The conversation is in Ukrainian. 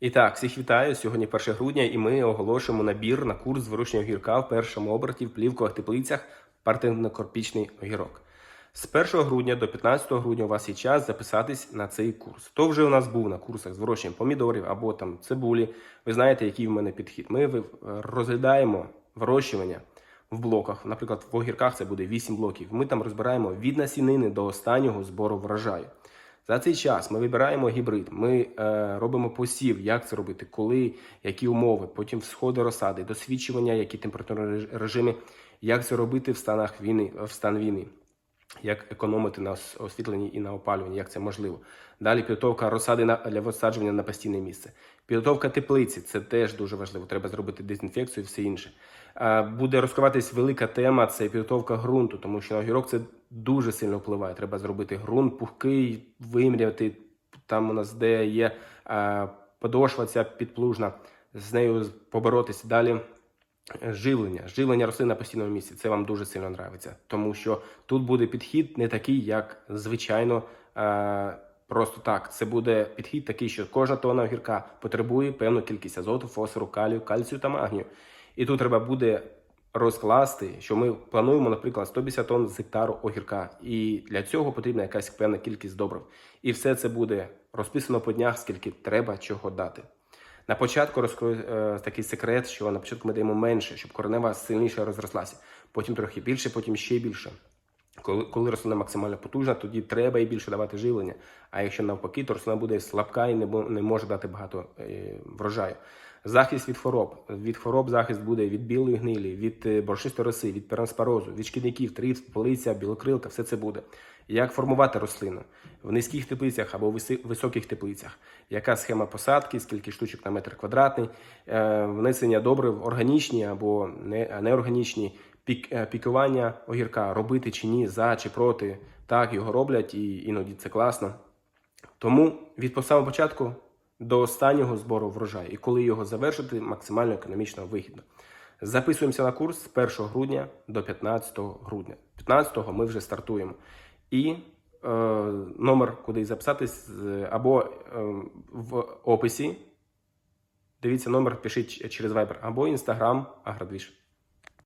І так, всіх вітаю. Сьогодні 1 грудня, і ми оголошуємо набір на курс з вирощення огірка в першому оберті в плівкових теплицях партинно-корпічний огірок. З 1 грудня до 15 грудня у вас є час записатись на цей курс. То вже у нас був на курсах з вирощенням помідорів або там цибулі. Ви знаєте, який в мене підхід. Ми розглядаємо вирощування в блоках. Наприклад, в огірках це буде 8 блоків. Ми там розбираємо від насінини до останнього збору врожаю. За цей час ми вибираємо гібрид, ми е, робимо посів, як це робити, коли, які умови, потім всходи розсади, досвідчування, які температурні режими, як це робити в станах війни, в стан війни, як економити на освітленні і на опалюванні, як це можливо. Далі підготовка розсади на, для висаджування на постійне місце. Підготовка теплиці це теж дуже важливо. Треба зробити дезінфекцію і все інше. Буде розкриватись велика тема це підготовка ґрунту, тому що на огірок це дуже сильно впливає. Треба зробити ґрунт пухкий, вимряти там у нас, де є подошва ця підплужна, з нею поборотися. Далі живлення. Живлення рослин на постійному місці. Це вам дуже сильно нравиться, тому що тут буде підхід не такий, як звичайно. Е, Просто так, це буде підхід такий, що кожна тонна огірка потребує певну кількість азоту, фосфору, калію, кальцію та магнію. І тут треба буде розкласти, що ми плануємо, наприклад, 150 тонн з гектару огірка. І для цього потрібна якась певна кількість добрив. І все це буде розписано по днях, скільки треба чого дати. На початку розкрою е, такий секрет, що на початку ми даємо менше, щоб коренева сильніше розрослася. Потім трохи більше, потім ще більше. Коли, коли рослина максимально потужна, тоді треба і більше давати живлення. А якщо навпаки, то рослина буде слабка і не, не може дати багато е, врожаю. Захист від хвороб. Від хвороб захист буде від білої гнилі, від е, борошнистої роси, від перонспорозу, від шкідників, трив, полиця, білокрилка, все це буде. Як формувати рослину в низьких теплицях або високих теплицях? Яка схема посадки, скільки штучок на метр квадратний, е, внесення добрив органічні або не, неорганічні, пік, е, пікування огірка робити чи ні, за чи проти. Так його роблять, і іноді це класно. Тому від самого початку до останнього збору врожаю, і коли його завершити, максимально економічно вигідно. Записуємося на курс з 1 грудня до 15 грудня. 15-го ми вже стартуємо. І е, номер, куди записатись, або е, в описі. Дивіться номер, пишіть через Viber, або Instagram Агродвіж.